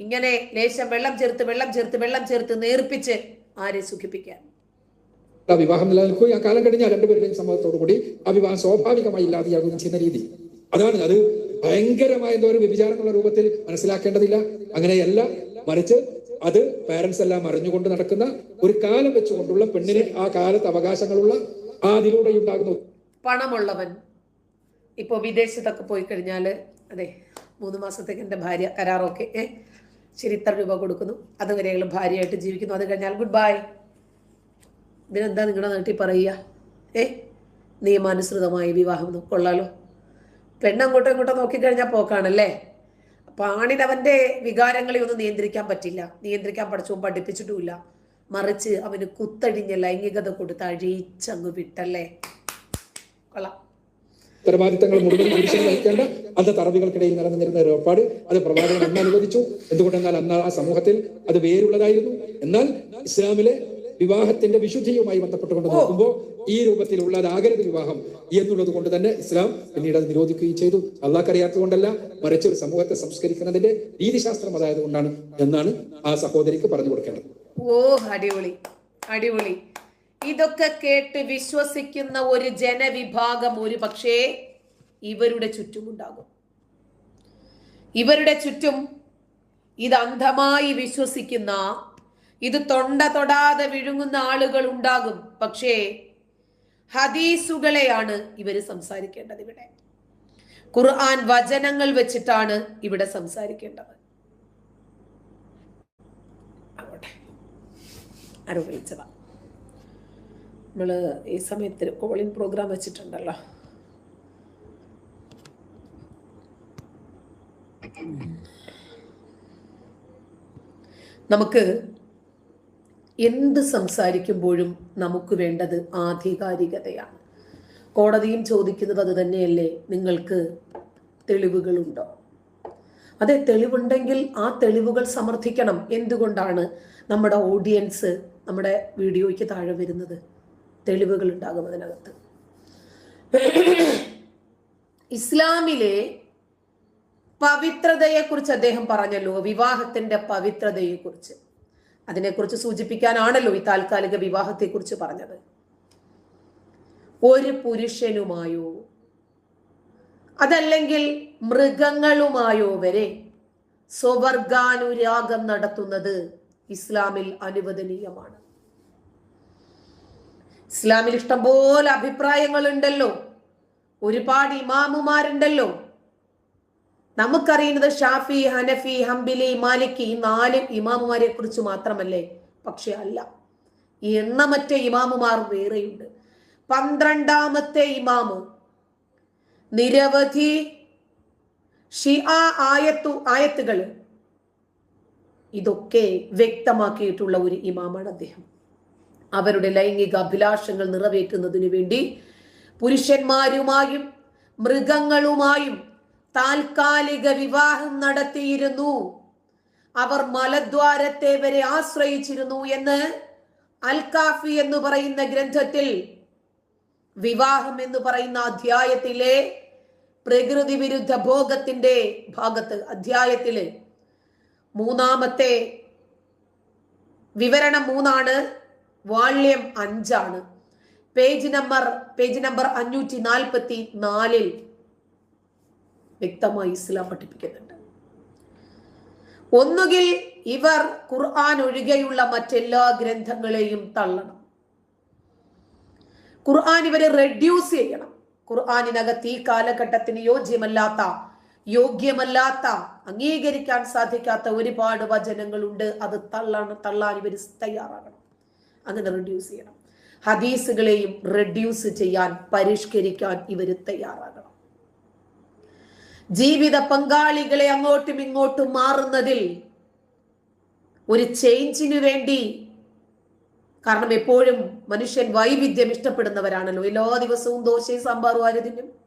ഇങ്ങനെ ലേശം വെള്ളം ചേർത്ത് വെള്ളം ചേർത്ത് വെള്ളം ചേർത്ത് നേർപ്പിച്ച് ആരെ സുഖിപ്പിക്കാൻ? ആ വിവാഹം നിലനിൽക്കുകയും ആ കാലം കഴിഞ്ഞാൽ രണ്ടുപേരുടെയും സമ്മതത്തോടു കൂടി ആ വിവാഹം സ്വാഭാവികമായി ഇല്ലാതെയാകുകയും ചെയ്യുന്ന രീതി. അതാണ് അത് ഭയങ്കരമായ എന്തോ ഒരു വ്യഭിചാരമുള്ള രൂപത്തിൽ മനസ്സിലാക്കേണ്ടതില്ല. അങ്ങനെയല്ല മറിച്ച് അത് പാരന്റ്സ് എല്ലാം അറിഞ്ഞുകൊണ്ട് നടക്കുന്ന ഒരു കാലം വെച്ചുകൊണ്ടുള്ള പെണ്ണിന് ആ കാലത്ത് അവകാശങ്ങളുള്ള ആ അതിലൂടെ ഉണ്ടാകുന്നു പണമുള്ളവൻ. ഇപ്പോൾ വിദേശത്തൊക്കെ പോയി കഴിഞ്ഞാൽ അതെ മൂന്ന് മാസത്തേക്ക് എന്റെ ഭാര്യ കരാറൊക്കെ ശരി ഇത്ര രൂപ കൊടുക്കുന്നു. അതുവരെയുള്ള ഭാര്യയായിട്ട് ജീവിക്കുന്നു. അത് കഴിഞ്ഞാൽ ഗുഡ് ബൈ ഇതിനെന്താ നിങ്ങളുടെ നാട്ടിൽ പറയുക? ഏ? നിയമാനുസൃതമായ വിവാഹം കൊള്ളാലോ. പെണ്ണങ്ങോട്ടും ഇങ്ങോട്ടും നോക്കിക്കഴിഞ്ഞാൽ പോക്കാണല്ലേ? അപ്പൊ ആണിനവന്റെ വികാരങ്ങളെ ഒന്നും നിയന്ത്രിക്കാൻ പറ്റില്ല. നിയന്ത്രിക്കാൻ പഠിച്ചവും പഠിപ്പിച്ചിട്ടുമില്ല. മറിച്ച് അവന് കുത്തടിഞ്ഞ ലൈംഗികത കൊടുത്ത് അഴിച്ചങ്ങ് വിട്ടല്ലേ? കൊള്ളാം. ഉത്തരവാദിത്തങ്ങൾ മുഴുവൻ പുരുഷൻ വഹിക്കേണ്ട അത് തറവികൾക്കിടയിൽ നിലനിന്നിരുന്ന ഒരു ഏർപ്പാട്. അത് പ്രവാചകൻ അന്ന് അനുവദിച്ചു. എന്തുകൊണ്ടെന്നാൽ അന്ന് ആ സമൂഹത്തിൽ അത് വേരുള്ളതായിരുന്നു. എന്നാൽ ഇസ്ലാമിലെ വിവാഹത്തിന്റെ വിശുദ്ധിയുമായി ബന്ധപ്പെട്ടുകൊണ്ട് നോക്കുമ്പോൾ ഈ രൂപത്തിലുള്ളതാകരുത് വിവാഹം എന്നുള്ളത് കൊണ്ട് തന്നെ ഇസ്ലാം പിന്നീട് അത് നിരോധിക്കുകയും ചെയ്തു. അള്ളാഹ്ക്കറിയാത്തത് കൊണ്ടല്ല മറിച്ച് ഒരു സമൂഹത്തെ സംസ്കരിക്കുന്നതിന്റെ രീതിശാസ്ത്രം അതായത് കൊണ്ടാണ് എന്നാണ് ആ സഹോദരിക്ക് പറഞ്ഞു കൊടുക്കേണ്ടത്. ഓ അടിപൊളി. അടിപൊളി. ഇതൊക്കെ കേട്ട് വിശ്വസിക്കുന്ന ഒരു ജനവിഭാഗം ഒരു പക്ഷേ ഇവരുടെ ചുറ്റുമുണ്ടാകും. ഇവരുടെ ചുറ്റും ഇത് അന്ധമായി വിശ്വസിക്കുന്ന ഇത് തൊണ്ട തൊടാതെ വിഴുങ്ങുന്ന ആളുകൾ ഉണ്ടാകും. പക്ഷേ ഹദീസുകളെയാണ് ഇവർ സംസാരിക്കേണ്ടത് ഇവിടെ. ഖുർആൻ വചനങ്ങൾ വെച്ചിട്ടാണ് ഇവിടെ സംസാരിക്കേണ്ടത്. അറിവിച്ചതാണ് നമ്മൾ ഈ സമയത്ത് കോളിംഗ് പ്രോഗ്രാം വെച്ചിട്ടുണ്ടല്ലോ. നമുക്ക് എന്ത് സംസാരിക്കുമ്പോഴും നമുക്ക് വേണ്ടത് ആധികാരികതയാണ്. കോടതിയും ചോദിക്കുന്നത് അത് തന്നെയല്ലേ? നിങ്ങൾക്ക് തെളിവുകളുണ്ടോ? അതെ തെളിവുണ്ടെങ്കിൽ ആ തെളിവുകൾ സമർത്ഥിക്കണം. എന്തുകൊണ്ടാണ് നമ്മുടെ ഓഡിയൻസ് നമ്മുടെ വീഡിയോയ്ക്ക് താഴെ വരുന്നത്? തെളിവുകൾ ഉണ്ടാകും അതിനകത്ത്. ഇസ്ലാമിലെ പവിത്രതയെക്കുറിച്ച് അദ്ദേഹം പറഞ്ഞല്ലോ വിവാഹത്തിന്റെ പവിത്രതയെക്കുറിച്ച്. അതിനെക്കുറിച്ച് സൂചിപ്പിക്കാനാണല്ലോ ഈ താൽക്കാലിക വിവാഹത്തെക്കുറിച്ച് പറഞ്ഞത്. ഒരു പുരുഷനുമായോ അതല്ലെങ്കിൽ മൃഗങ്ങളുമായോ വരെ സ്വവർഗാനുരാഗം നടത്തുന്നത് ഇസ്ലാമിൽ അനുവദനീയമാണ്. ഇസ്ലാമിൽ ഇഷ്ടംപോലെ അഭിപ്രായങ്ങളുണ്ടല്ലോ. ഒരുപാട് ഇമാമുമാരുണ്ടല്ലോ. നമുക്കറിയുന്നത് ഷാഫി ഹനഫി ഹംബിലി മാലിക്കി ഈ നാല് ഇമാമുമാരെ കുറിച്ച് മാത്രമല്ലേ? പക്ഷെ അല്ല. ഈ എണ്ണമറ്റ ഇമാമുമാർ വേറെയുണ്ട്. പന്ത്രണ്ടാമത്തെ ഇമാമ്. നിരവധി ഷിആ ആയത്തു ആയത്തുകൾ ഇതൊക്കെ വ്യക്തമാക്കിയിട്ടുള്ള ഒരു ഇമാമാണ് അദ്ദേഹം. അവരുടെ ലൈംഗിക അഭിലാഷങ്ങൾ നിറവേറ്റുന്നതിനു വേണ്ടി പുരുഷന്മാരുമായും മൃഗങ്ങളുമായും താൽക്കാലിക വിവാഹം നടത്തിയിരുന്നു. അവർ മലദ്വാരത്തെ വരെ ആശ്രയിച്ചിരുന്നു എന്ന് അൽകാഫി എന്ന് പറയുന്ന ഗ്രന്ഥത്തിൽ വിവാഹം എന്ന് പറയുന്ന അധ്യായത്തിലെ പ്രകൃതി വിരുദ്ധ ഭോഗത്തിന്റെ ഭാഗത്ത് അധ്യായത്തിലെ മൂന്നാമത്തെ വിവരണം മൂന്നാണ്. വാള്യം അഞ്ചാണ്. പേജ് നമ്പർ പേജ് നമ്പർ അഞ്ഞൂറ്റി നാൽപ്പത്തി നാലിൽ വ്യക്തമായി ഇസ്ലാം പഠിപ്പിക്കുന്നുണ്ട്. ഒന്നുകിൽ ഇവർ ഖുർആൻ ഒഴികെയുള്ള മറ്റെല്ലാ ഗ്രന്ഥങ്ങളെയും തള്ളണം. ഖുർആൻ ഇവരെ റെഡ്യൂസ് ചെയ്യണം. ഖുർആാനിനകത്ത് ഈ കാലഘട്ടത്തിന് യോജ്യമല്ലാത്ത യോഗ്യമല്ലാത്ത അംഗീകരിക്കാൻ സാധിക്കാത്ത ഒരുപാട് വചനങ്ങളുണ്ട്. അത് തള്ളാണ് തള്ളാൻ ഇവർ തയ്യാറാകണം. അങ്ങനെ റെഡ്യൂസ് ചെയ്യണം. ഹദീസുകളെയും റെഡ്യൂസ് ചെയ്യാൻ പരിഷ്കരിക്കാൻ ഇവർ തയ്യാറാകണം. ജീവിത പങ്കാളികളെ അങ്ങോട്ടും ഇങ്ങോട്ടും മാറുന്നതിൽ ഒരു ചേഞ്ചിനു വേണ്ടി കാരണം എപ്പോഴും മനുഷ്യൻ വൈവിധ്യം ഇഷ്ടപ്പെടുന്നവരാണല്ലോ. എല്ലാ ദിവസവും ദോശയും സാമ്പാറും ആരുതിനും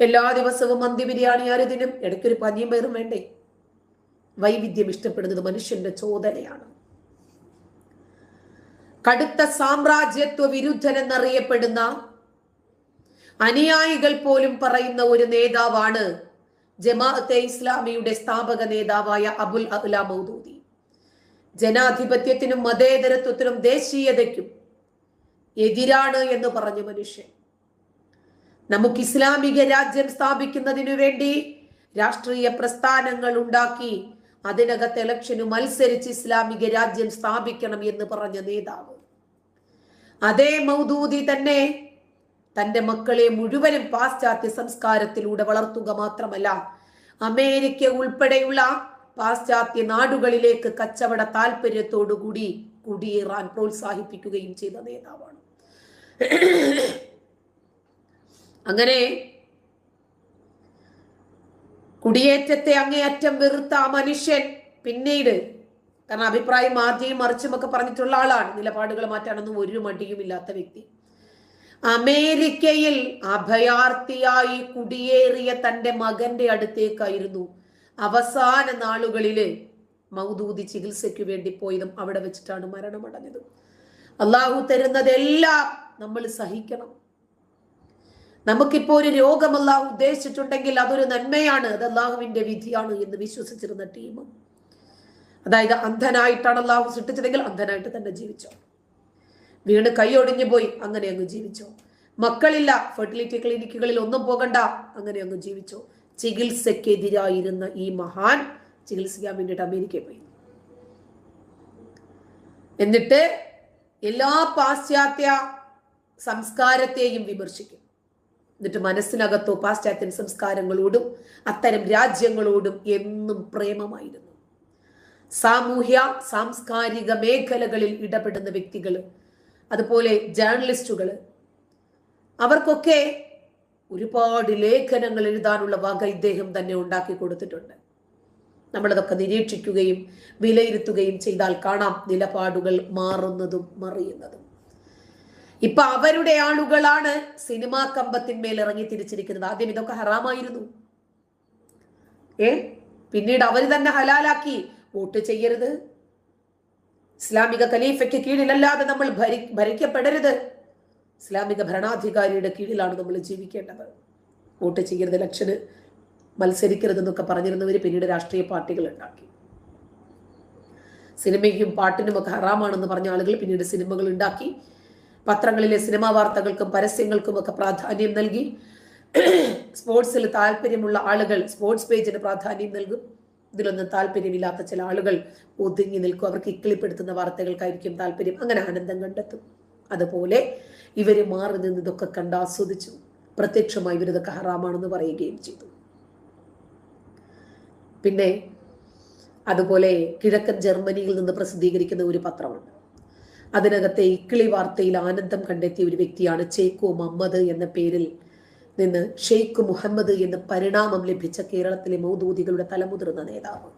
എല്ലാ ദിവസവും മന്തി ബിരിയാണി ആരുതിനും ഇടയ്ക്കൊരു പനിയും പേരും വേണ്ടേ? വൈവിധ്യം ഇഷ്ടപ്പെടുന്നത് മനുഷ്യന്റെ ചോദനയാണ്. കടുത്ത സാമ്രാജ്യത്വ വിരുദ്ധൻ എന്നറിയപ്പെടുന്ന അനുയായികൾ പോലും പറയുന്ന ഒരു നേതാവാണ് ജമാഅത്തെ ഇസ്ലാമിയുടെ സ്ഥാപക നേതാവായ അബുൽ അഹ്ല മൗദൂദി. ജനാധിപത്യത്തിനും മതേതരത്വത്തിനും ദേശീയതയ്ക്കും എതിരാണ് എന്ന് പറഞ്ഞ മനുഷ്യൻ. നമുക്ക് ഇസ്ലാമിക രാജ്യം സ്ഥാപിക്കുന്നതിനു വേണ്ടി രാഷ്ട്രീയ പ്രസ്ഥാനങ്ങൾ ഉണ്ടാക്കി അതിനകത്ത് ഇലക്ഷന് മത്സരിച്ച് ഇസ്ലാമിക രാജ്യം സ്ഥാപിക്കണം എന്ന് പറഞ്ഞ നേതാവ്. അതേ മൗദൂദി തന്നെ തന്റെ മക്കളെ മുഴുവനും പാശ്ചാത്യ സംസ്കാരത്തിലൂടെ വളർത്തുക മാത്രമല്ല അമേരിക്ക ഉൾപ്പെടെയുള്ള പാശ്ചാത്യ നാടുകളിലേക്ക് കച്ചവട താല്പര്യത്തോടുകൂടി കുടിയേറാൻ പ്രോത്സാഹിപ്പിക്കുകയും ചെയ്ത നേതാവാണ്. അങ്ങനെ കുടിയേറ്റത്തെ അങ്ങേയറ്റം വെറുത്ത ആ മനുഷ്യൻ പിന്നീട് കാരണം അഭിപ്രായം മാറ്റിയും മറിച്ചും ഒക്കെ പറഞ്ഞിട്ടുള്ള ആളാണ്. നിലപാടുകൾ മാറ്റാനൊന്നും ഒരു മടിയും ഇല്ലാത്ത വ്യക്തി. അമേരിക്കയിൽ അഭയാർത്ഥിയായി കുടിയേറിയ തന്റെ മകന്റെ അടുത്തേക്കായിരുന്നു. അവസാന നാളുകളിൽ മൗദൂദി ചികിത്സയ്ക്ക് വേണ്ടി പോയതും അവിടെ വെച്ചിട്ടാണ് മരണമടഞ്ഞത് അള്ളാഹു തരുന്നതെല്ലാം നമ്മൾ സഹിക്കണം. നമുക്കിപ്പോ ഒരു രോഗം അള്ളാഹു ഉദ്ദേശിച്ചിട്ടുണ്ടെങ്കിൽ അതൊരു നന്മയാണ്. അത് അള്ളാഹുവിന്റെ വിധിയാണ് എന്ന് വിശ്വസിച്ചിരുന്ന ടീം. അതായത് അന്ധനായിട്ടാണ് അള്ളാഹു സൃഷ്ടിച്ചതെങ്കിൽ അന്ധനായിട്ട് തന്നെ ജീവിച്ചോ? വീണ് കൈയൊടിഞ്ഞു പോയി അങ്ങനെ അങ്ങ് ജീവിച്ചോ? മക്കളില്ല ഫെർട്ടിലിറ്റി ക്ലിനിക്കുകളിൽ ഒന്നും പോകണ്ട അങ്ങനെ അങ്ങ് ജീവിച്ചോ? ചികിത്സക്കെതിരായിരുന്ന ഈ മഹാൻ ചികിത്സിക്കാൻ വേണ്ടിയിട്ട് അമേരിക്കയിൽ പോയി. എന്നിട്ട് എല്ലാ പാശ്ചാത്യ സംസ്കാരത്തെയും വിമർശിക്കും. എന്നിട്ട് മനസ്സിനകത്തോ പാശ്ചാത്യൻ സംസ്കാരങ്ങളോടും അത്തരം രാജ്യങ്ങളോടും എന്നും പ്രേമമായിരുന്നു. സാമൂഹ്യ സാംസ്കാരിക മേഖലകളിൽ ഇടപെടുന്ന വ്യക്തികൾ അതുപോലെ ജേർണലിസ്റ്റുകൾ. അവർക്കൊക്കെ ഒരുപാട് ലേഖനങ്ങൾ എഴുതാനുള്ള വക ഇദ്ദേഹം തന്നെ ഉണ്ടാക്കി കൊടുത്തിട്ടുണ്ട്. നമ്മളതൊക്കെ നിരീക്ഷിക്കുകയും വിലയിരുത്തുകയും ചെയ്താൽ കാണാം നിലപാടുകൾ മാറുന്നതും മറിയുന്നതും. ഇപ്പൊ അവരുടെ ആളുകളാണ് സിനിമാ കമ്പത്തിന്മേൽ ഇറങ്ങി തിരിച്ചിരിക്കുന്നത്. ആദ്യം ഇതൊക്കെ ഹറാമായിരുന്നു. ഏ? പിന്നീട് അവർ തന്നെ ഹലാലാക്കി. വോട്ട് ചെയ്യരുത്. ഇസ്ലാമിക ഖലീഫയ്ക്ക് കീഴിലല്ലാതെ നമ്മൾ ഭരി ഭരിക്കപ്പെടരുത്. ഇസ്ലാമിക ഭരണാധികാരിയുടെ കീഴിലാണ് നമ്മൾ ജീവിക്കേണ്ടത്. വോട്ട് ചെയ്യരുത് ഇലക്ഷന് മത്സരിക്കരുതെന്നൊക്കെ പറഞ്ഞിരുന്നവർ പിന്നീട് രാഷ്ട്രീയ പാർട്ടികൾ ഉണ്ടാക്കി. സിനിമയ്ക്കും പാട്ടിനും ഒക്കെ ഹറാമാണെന്ന് പറഞ്ഞ ആളുകൾ പിന്നീട് സിനിമകൾ ഉണ്ടാക്കി. പത്രങ്ങളിലെ സിനിമാ വാർത്തകൾക്കും പരസ്യങ്ങൾക്കും ഒക്കെ പ്രാധാന്യം നൽകി. സ്പോർട്സിൽ താല്പര്യമുള്ള ആളുകൾ സ്പോർട്സ് പേജിന് പ്രാധാന്യം നൽകും. ഇതിലൊന്നും താല്പര്യമില്ലാത്ത ചില ആളുകൾ ഒതുങ്ങി നിൽക്കും. അവർക്ക് ഇക്കിളിപ്പെടുത്തുന്ന വാർത്തകൾക്കായിരിക്കും താല്പര്യം. അങ്ങനെ ആനന്ദം കണ്ടെത്തും. അതുപോലെ ഇവർ മാറി നിന്ന് ഇതൊക്കെ കണ്ട് ആസ്വദിച്ചു. പ്രത്യക്ഷമായി ഇവരിതൊക്കെ ഹറാമാണെന്ന് പറയുകയും ചെയ്തു. പിന്നെ അതുപോലെ കിഴക്കൻ ജർമ്മനിയിൽ നിന്ന് പ്രസിദ്ധീകരിക്കുന്ന ഒരു പത്രമുണ്ട്. അതിനകത്തെ ഇക്കിളി വാർത്തയിൽ ആനന്ദം കണ്ടെത്തിയ ഒരു വ്യക്തിയാണ് ചേക്കോ മമ്മദ് എന്ന പേരിൽ നിന്ന് ഷെയ്ഖ് മുഹമ്മദ് എന്ന് പരിണാമം ലഭിച്ച കേരളത്തിലെ മൗദൂദികളുടെ തലമുതിർന്ന നേതാവ്.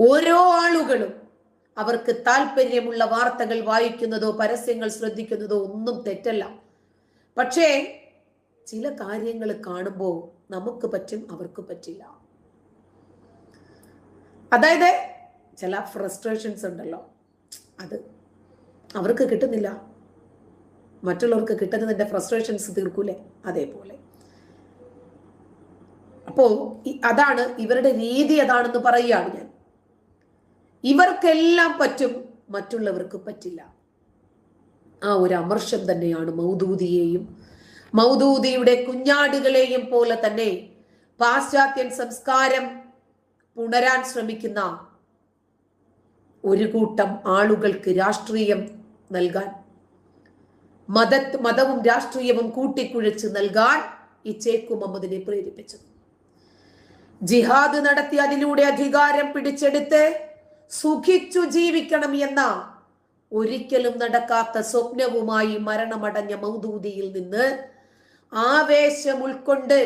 ഓരോ ആളുകളും അവർക്ക് താല്പര്യമുള്ള വാർത്തകൾ വായിക്കുന്നതോ പരസ്യങ്ങൾ ശ്രദ്ധിക്കുന്നതോ ഒന്നും തെറ്റല്ല. പക്ഷേ ചില കാര്യങ്ങൾ കാണുമ്പോൾ നമുക്ക് പറ്റും അവർക്ക് പറ്റില്ല. അതായത് ചില ഫ്രസ്ട്രേഷൻസ് ഉണ്ടല്ലോ. അത് അവർക്ക് കിട്ടുന്നില്ല. മറ്റുള്ളവർക്ക് കിട്ടുന്നതിന്റെ ഫ്രസ്ട്രേഷൻസ് തീർക്കൂലേ? അതേപോലെ. അപ്പോ അതാണ് ഇവരുടെ രീതി അതാണെന്ന് പറയുകയാണ് ഞാൻ. ഇവർക്കെല്ലാം പറ്റും മറ്റുള്ളവർക്ക് പറ്റില്ല. ആ ഒരു അമർഷം തന്നെയാണ് മൗദൂദിയെയും മൗദൂദിയുടെ കുഞ്ഞാടുകളെയും പോലെ തന്നെ പാശ്ചാത്യൻ സംസ്കാരം പുണരാൻ ശ്രമിക്കുന്ന ഒരു കൂട്ടം ആളുകൾക്ക് രാഷ്ട്രീയം നൽകാൻ മത മതവും രാഷ്ട്രീയവും കൂട്ടിക്കുഴച്ച് നൽകാൻ ഈ ചേക്കു മുഹമ്മദിനെ പ്രേരിപ്പിച്ചു. ജിഹാദ് നടത്തി അതിലൂടെ അധികാരം പിടിച്ചെടുത്ത് സുഖിച്ചു ജീവിക്കണം എന്ന ഒരിക്കലും നടക്കാത്ത സ്വപ്നവുമായി മരണമടഞ്ഞ മൗദൂദിയിൽ നിന്ന് ആവേശം ഉൾക്കൊണ്ട്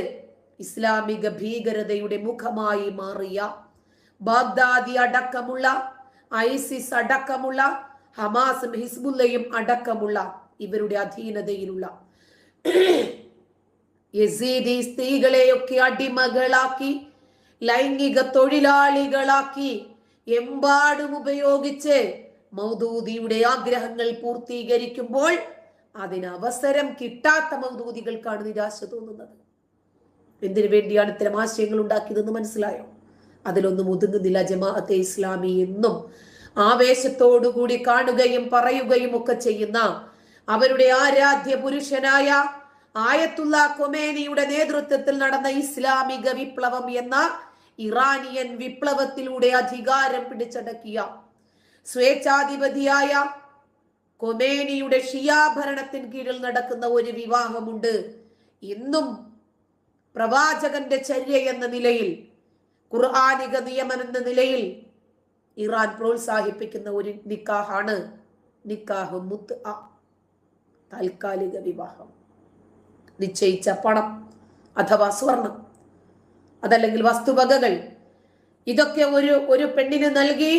ഇസ്ലാമിക ഭീകരതയുടെ മുഖമായി മാറിയ ബാഗ്ദാദി അടക്കമുള്ള ഐസിസ് അടക്കമുള്ള ഹമാസും ഹിസ്ബുല്ലയും അടക്കമുള്ള ഇവരുടെ അധീനതയിലുള്ള യസീദി സ്ത്രീകളെയൊക്കെ അടിമകളാക്കി ലൈംഗിക തൊഴിലാളികളാക്കി എമ്പാടും ഉപയോഗിച്ച് മൗദൂദിയുടെ ആഗ്രഹങ്ങൾ പൂർത്തീകരിക്കുമ്പോൾ അതിന് അവസരം കിട്ടാത്ത മൗദൂദികൾക്കാണ് നിരാശ തോന്നുന്നത്. എന്തിനു വേണ്ടിയാണ് ഇത്തരം ആശയങ്ങൾ ഉണ്ടാക്കിയതെന്ന് മനസ്സിലായോ? അതിലൊന്നും ഒതുങ്ങുന്നില്ല ജമാഅത്തെ ഇസ്ലാമി എന്നും. ആവേശത്തോടുകൂടി കാണുകയും പറയുകയും ഒക്കെ ചെയ്യുന്ന അവരുടെ ആരാധ്യ പുരുഷനായ ആയത്തുള്ള കൊമേനിയുടെ നേതൃത്വത്തിൽ നടന്ന ഇസ്ലാമിക വിപ്ലവം എന്ന ഇറാനിയൻ വിപ്ലവത്തിലൂടെ അധികാരം പിടിച്ചടക്കിയ സ്വേച്ഛാധിപതിയായ കൊമേനിയുടെ ഷിയാഭരണത്തിന് കീഴിൽ നടക്കുന്ന ഒരു വിവാഹമുണ്ട്. ഇന്നും പ്രവാചകന്റെ ചര്യ എന്ന നിലയിൽ ഖുർആാനിക നിയമം എന്ന നിലയിൽ ഇറാൻ പ്രോത്സാഹിപ്പിക്കുന്ന ഒരു നിക്കാഹാണ്. നിക്കാഹ് മുത്ത് താൽക്കാലിക വിവാഹം. നിശ്ചയിച്ച പണം അഥവാ സ്വർണം. അതല്ലെങ്കിൽ വസ്തുവകകൾ. ഇതൊക്കെ ഒരു ഒരു പെണ്ണിന് നൽകി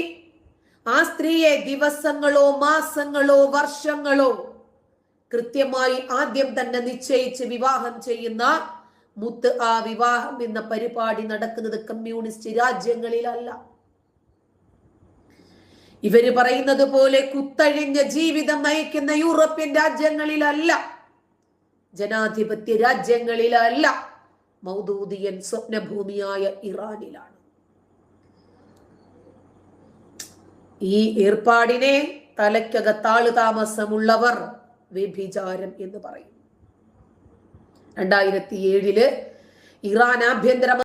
ആ സ്ത്രീയെ ദിവസങ്ങളോ മാസങ്ങളോ വർഷങ്ങളോ കൃത്യമായി ആദ്യം തന്നെ നിശ്ചയിച്ച് വിവാഹം ചെയ്യുന്ന മുത്ത് ആ വിവാഹം എന്ന പരിപാടി നടക്കുന്നത് കമ്മ്യൂണിസ്റ്റ് രാജ്യങ്ങളിലല്ല. ഇവർ പറയുന്നത് പോലെ കുത്തഴിഞ്ഞ ജീവിതം നയിക്കുന്ന യൂറോപ്യൻ രാജ്യങ്ങളിലല്ല. ജനാധിപത്യ രാജ്യങ്ങളിലല്ല. മൗദൂദിയൻ സ്വപ്നഭൂമിയായ ഇറാനിലാണ്. ഈ ഏർപ്പാടിനെ തലയ്ക്കകത്താൾ താമസമുള്ളവർ വ്യഭിചാരം എന്ന് പറയും. രണ്ടായിരത്തി ഏഴിൽ ഇറാൻ ആഭ്യന്തര